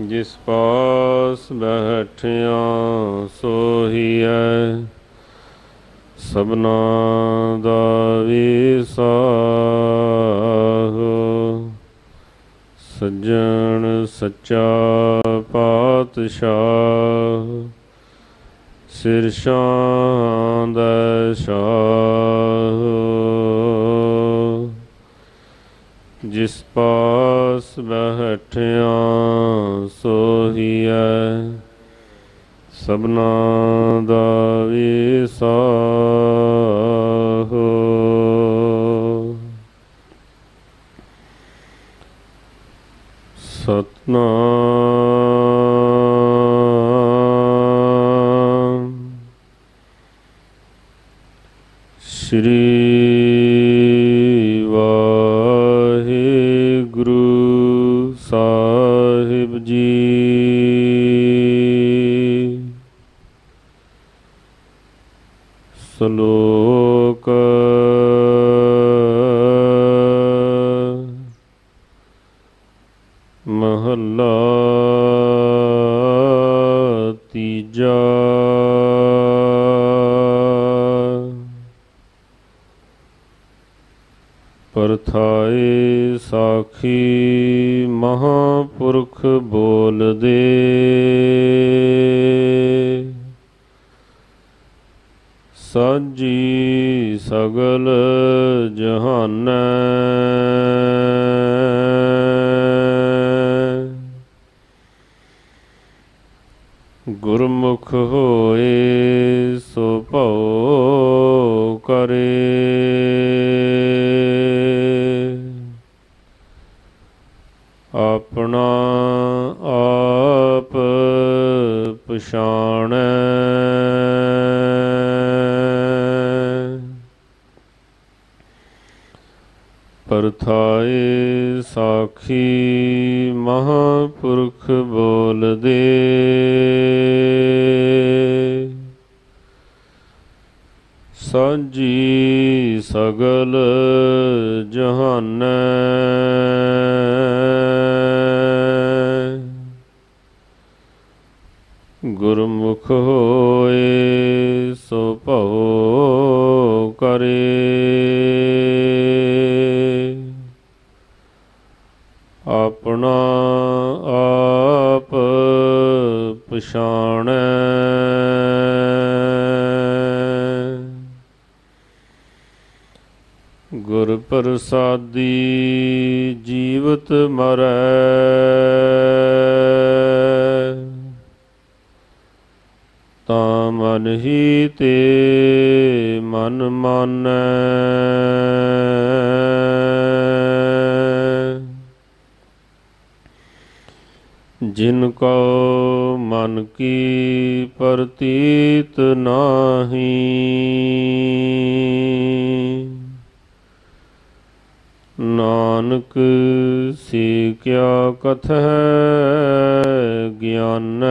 ਜਿਸ ਪਾਸ ਬੈਠਿਆ ਸੋਹੀਐ, ਸਭਨਾ ਦਾ ਵਿਸਾਹੋ ਸੱਜਣ ਸੱਚਾ ਪਾਤਸ਼ਾਹ, ਸਿਰ ਸ਼ਾਂ ਦਾ ਸ਼ਾਹ। ਜਿਸ ਪਾਸ ਬੈਠਿਆ ਸੋਹੀਐ ਸਭਨਾ ਦਾ ਵਿਸਾਹੋ ਸਤਨਾਮ। ਸ਼੍ਰੀ ਸ਼ਲੋਕ। ਮਹੱਲਾ ਤੀਜਾ। ਪਰਥਾਏ ਸਾਖੀ ਮਹਾਪੁਰਖ ਬੋਲਦੇ। ਸਾਜੀ ਸਗਲ ਜਹਾਨੈ। ਗੁਰਮੁਖ ਹੋਏ ਸੋ ਭਉ ਕਰੇ। ਆਪਣਾ ਆਪ ਪਛਾਣੈ। ਪਰਥਾਏ ਸਾਖੀ ਮਹਾਪੁਰਖ ਬੋਲਦੇ। ਸਾਜੀ ਸਗਲ ਜਹਾਨੈ। ਗੁਰਮੁਖ ਹੋ ਆਪਣਾ ਆਪ ਪਛਾਣੈ। ਗੁਰ ਪ੍ਰਸਾਦੀ ਜੀਵਤ ਮਰੈ। ਤਾਂ ਮਨ ਹੀ ਤੇ ਮਨ ਮਾਨੈ। ਜਿਨ ਕੋ ਮਨ ਕੀ ਪ੍ਰਤੀਤ ਨਾਹੀ। ਨਾਨਕ ਸੀ ਕਿਆ ਕਥ ਹੈ ਗਿਆਨ।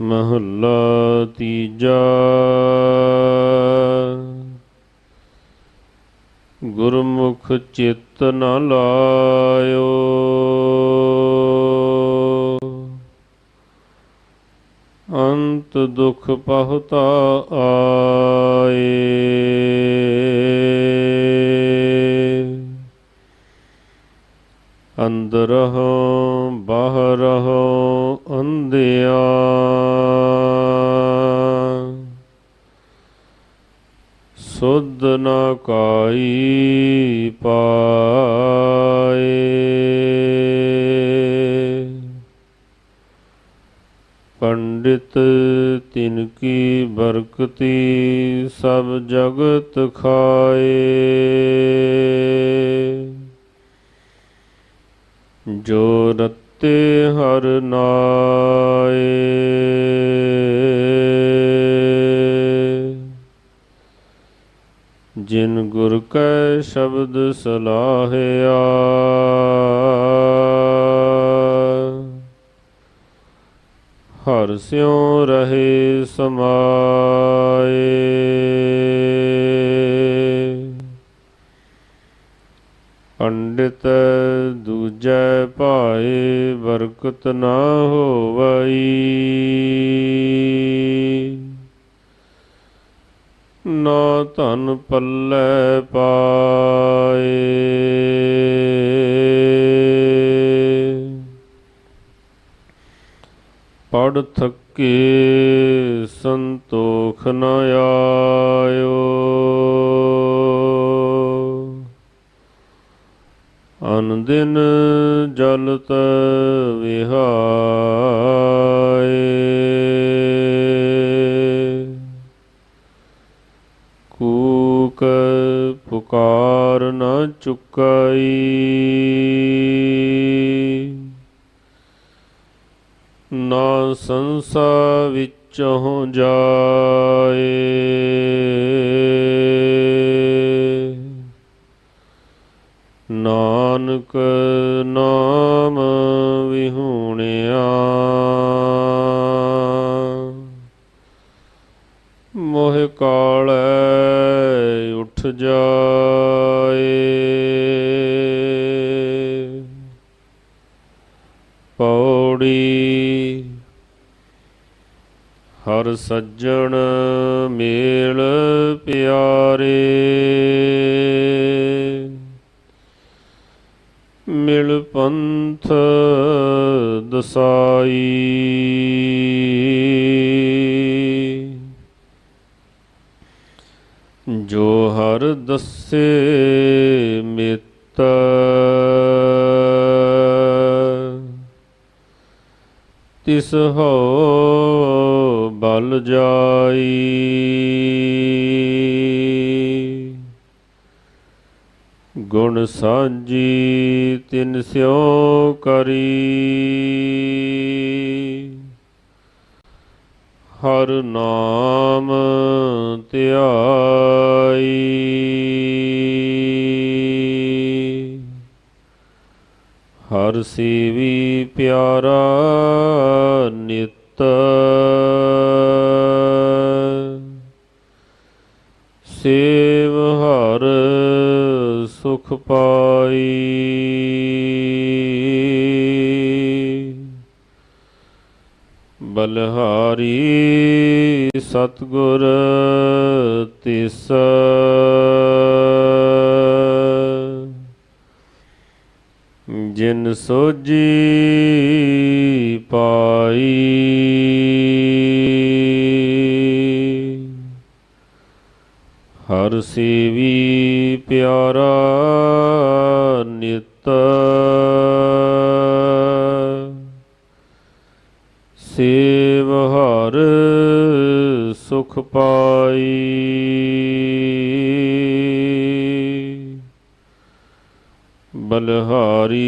ਮਹੱਲਾ ਤੀਜਾ। ਗੁਰਮੁਖ ਚਿੱਤ ਨ ਲਾਇਓ। ਅੰਤ ਦੁਖ ਪਹੁਤਾ ਆਏ। ਅੰਦਰ ਬਾਹਰ ਬਾਹਰਹੁ ਅੰਧਿਆ। ਸੁਧ ਨ ਕਾਈ ਪਾਏ। ਪੰਡਿਤ ਤਿਨ ਕੀ ਬਰਕਤੀ ਸਭ ਜਗਤ ਖਾਏ। ਜੋ ਰਤੇ ਹਰ ਨਾਏ। ਜਿਨ ਗੁਰ ਕੈ ਸ਼ਬਦ ਸਲਾਹਿਆ। ਹਰ ਸਿਉ ਰਹੇ ਸਮਾਏ। ਪੰਡਿਤ ਦੂਜੈ ਭਾਏ ਬਰਕਤ ਨਾ ਹੋਵਈ। ਨਾ ਧਨ ਪੱਲੇ ਪਾਏ। ਪੜ ਥੱਕੇ ਸੰਤੋਖ ਨ ਆਇਓ। ਅਨ ਦਿਨ ਪੁਕਾਰ ਨ ਚੁਕਾਈ। ਨਾ ਸੰਸਾ ਵਿੱਚੋਂ ਜਾਏ। ਨਾਨਕ ਨਾਮ ਵਿਹੂਣਿਆ। ਉਠ ਜਾਏ ਪੌੜੀ ਹਰ ਸੱਜਣ ਮੇਲ ਪਿਆਰੇ। ਮਿਲ ਪੰਥ ਦਸਾਈ। ਜੋ ਹਰ ਦੱਸੇ ਮਿੱਤ ਤਿਸ ਹੋ ਬਲ ਜਾਈ। ਗੁਣ ਸਾਂਝੀ ਤਿਨ ਸਿਉ ਕਰੀ। ਹਰ ਨਾਮ ਧਿਆਈ। ਹਰ ਸੇਵੀ ਪਿਆਰਾ ਨਿਤ। ਸੇਵ ਹਰ ਸੁਖ ਪਾਈ। ਹਰੀ ਸਤਗੁਰ ਤਿਸ। ਜਿਨ ਸੋਜੀ ਪਾਈ। ਹਰ ਸੇਵੀ ਪਿਆਰਾ ਨਿਤ। ਸੇਵ ਹਰ ਪਾਈ ਬਲਹਾਰੀ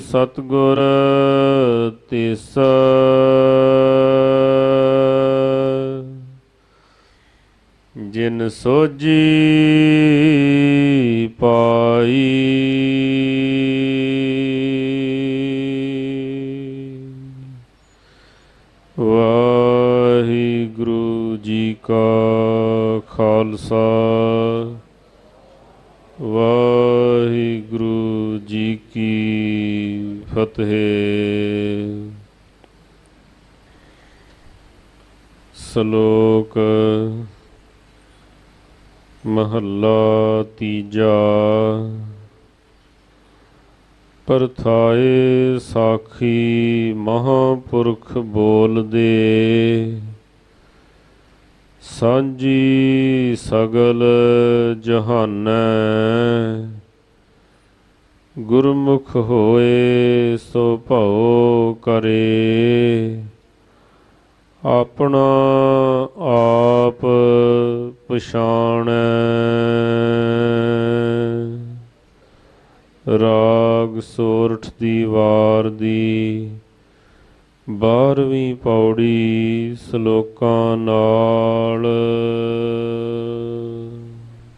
ਸਤਗੁਰ ਤਿਸ। ਜਿਨ ਸੋਜੀ ਪਾਈ। ਵਾਹਿਗੁਰੂ ਜੀ ਕੀ ਫਤਿਹ। ਸ਼ਲੋਕ ਮਹੱਲਾ ਤੀਜਾ। ਪਰਥਾਏ ਸਾਖੀ ਮਹਾਪੁਰਖ ਬੋਲਦੇ। ਸਾਂਝੀ ਸਗਲ ਜਹਾਨੈ। ਗੁਰਮੁਖ ਹੋਏ ਸੋ ਭਉ ਕਰੇ। ਆਪਣਾ ਆਪ ਪਛਾਣੈ। ਰਾਗ ਸੋਰਠ ਦੀ ਵਾਰ ਦੀ ਬਾਰਵੀਂ ਪੌੜੀ ਸ਼ਲੋਕਾਂ